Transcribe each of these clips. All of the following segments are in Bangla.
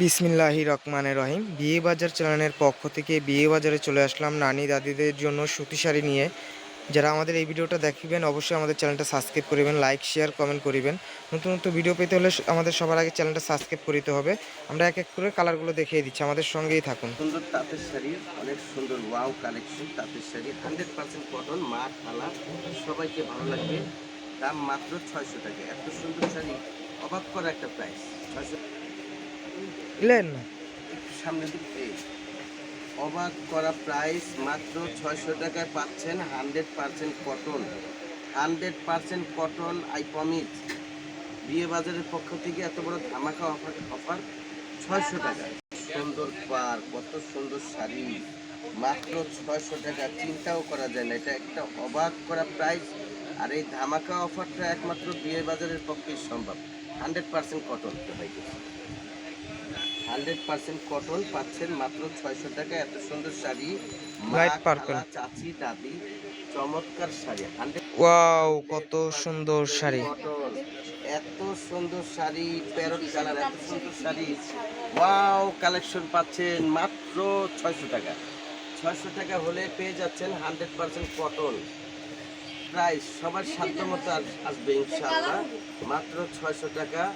বিসমিল্লাহি রহমানের রহিম। বিয়ে বাজার চ্যানেলের পক্ষ থেকে বিয়ে বাজারে চলে আসলাম নানি দাদিদের জন্য সুতি শাড়ি নিয়ে। যারা আমাদের এই ভিডিওটা দেখবেন, অবশ্যই আমাদের চ্যানেলটা সাবস্ক্রাইব করিবেন, লাইক, শেয়ার, কমেন্ট করিবেন। নতুন নতুন ভিডিও পেতে হলে আমাদের সবার আগে চ্যানেলটা সাবস্ক্রাইব করিতে হবে। আমরা এক এক করে কালারগুলো দেখিয়ে দিচ্ছি, আমাদের সঙ্গেই থাকুন। সুন্দর তাঁতের শাড়ি, অনেক সুন্দর ওয়াও কালেকশন তাঁতের শাড়ি। হান্ড্রেড পার্সেন্ট কটন মা খালা সবাইকে ভালো লাগবে। দাম মাত্র ছয়শো টাকা। এত সুন্দর শাড়ি, অবাক করা একটা প্রাইস ছয়শো ইলেন সামনে অবাক করা প্রাইস মাত্র ছয়শো টাকায় পাচ্ছেন hundred percent cotton. Hundred percent cotton I promise. বিয়ে বাজারের পক্ষ থেকে এত বড় ধামাকা অফার অফার ছয়শো টাকা। সুন্দর পার, কত সুন্দর শাড়ি। মাত্র ছয়শো টাকা, চিন্তাও করা যায় না। এটা একটা অবাক করা প্রাইস। আর এই ধামাকা অফারটা একমাত্র বিয়ে বাজারের পক্ষেই সম্ভব। Hundred percent cotton. Hundred percent cotton পাচ্ছেন মাত্র ছয়শো টাকা। এত সুন্দর শাড়ি চাচি দাদি চমৎকার শাড়ি। হান্ড্রেড ওয়াও কত সুন্দর শাড়ি। এত সুন্দর শাড়ি প্যারট কালার এত সুন্দর শাড়ি। ওয়াও কালেকশন পাচ্ছেন মাত্র ছয়শো টাকা। ছয়শো টাকা হলে পেয়ে যাচ্ছেন হান্ড্রেড পার্সেন্ট কটন। প্রাইস সবার সাধ্য মতো আস- আসবে ইনশাআল্লাহ। মাত্র ছয়শো টাকা।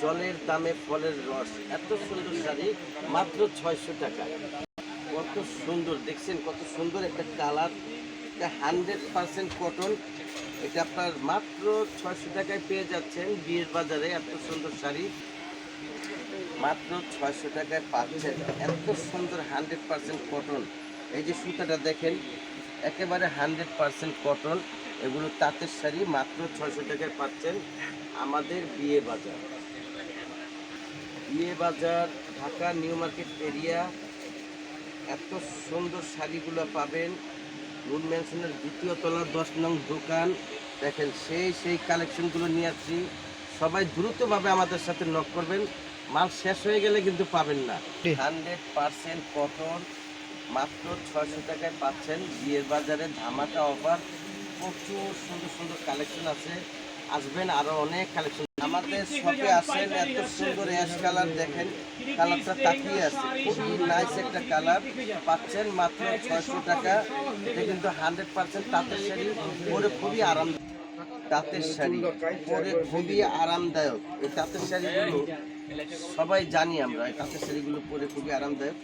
জলের দামে ফলের রস। এত সুন্দর শাড়ি, মাত্র ছয়শো টাকা। কত সুন্দর, দেখছেন কত সুন্দর একটা কালার। এটা হান্ড্রেড পার্সেন্ট কটন। এটা আপনার মাত্র ছয়শো টাকায় পেয়ে যাচ্ছেন বিয়ের বাজারে এত সুন্দর শাড়ি। মাত্র ছয়শো টাকায় পাচ্ছেন। এত সুন্দর হান্ড্রেড পার্সেন্ট কটন। এই যে সুতাটা দেখেন, একেবারে হান্ড্রেড পার্সেন্ট কটন। এগুলো তাঁতের শাড়ি, মাত্র ছয়শো টাকায় পাচ্ছেন আমাদের বিয়ে বাজার। বিয়ে বাজার ঢাকা, নিউ মার্কেট এরিয়া, এত সুন্দর শাড়িগুলো পাবেন। নুন ম্যানশনের দ্বিতীয় তলা দশ নং দোকান। দেখেন সেই সেই কালেকশনগুলো নিয়ে আসছি। সবাই দ্রুতভাবে আমাদের সাথে নক করবেন। মাল শেষ হয়ে গেলে কিন্তু পাবেন না। হান্ড্রেড পার্সেন্ট কটন মাত্র ছয়শো টাকায় পাচ্ছেন। বিয়ের বাজারে ধামাকা অফার প্রচুর সুন্দর সুন্দর কালেকশন আছে। আসবেন আরও অনেক কালেকশন আমাদের শপে আসেন এত সুন্দর অ্যাশ কালার দেখেন কালারটা তাকিয়ে আছে। খুবই নাইস একটা কালার পাচ্ছেন, মাত্র ছয়শো টাকা। এটা কিন্তু হান্ড্রেড পার্সেন্ট তাঁতের শাড়ি, পরে খুবই আরাম তাঁতের শাড়ি, পরে খুবই আরামদায়ক। এই তাঁতের শাড়িগুলো সবাই জানি আমরা, এই তাঁতের শাড়িগুলো পরে খুবই আরামদায়ক।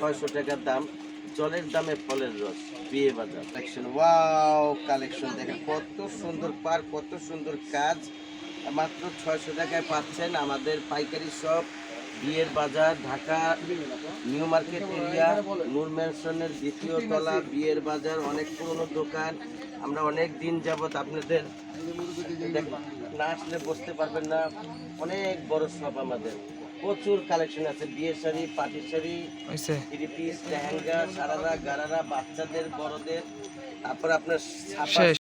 ছয়শো টাকার দাম, জলের দামে ফলের রস, বিয়ে বাজার। কালেকশন ওয়াও কালেকশন দেখেন কত সুন্দর পার, কত সুন্দর কাজ। মাত্র ছয়শো টাকায় পাচ্ছেন আমাদের পাইকারি শপ বিয়ের বাজার Dhaka New Market area Noor ম্যানশনের দ্বিতীয় তলা বিয়ের বাজার অনেক পুরনো দোকান। আমরা অনেক দিন যাবত আপনাদের না আসলে বসতে পারবেন না। অনেক বড় শপ আমাদের। প্রচুর কালেকশন আছে। বিয়ের শাড়ি পাটির শাড়ি থ্রি পিস লেহেঙ্গা সারারা গারারা বাচ্চাদের বড়দের। তারপর আপনার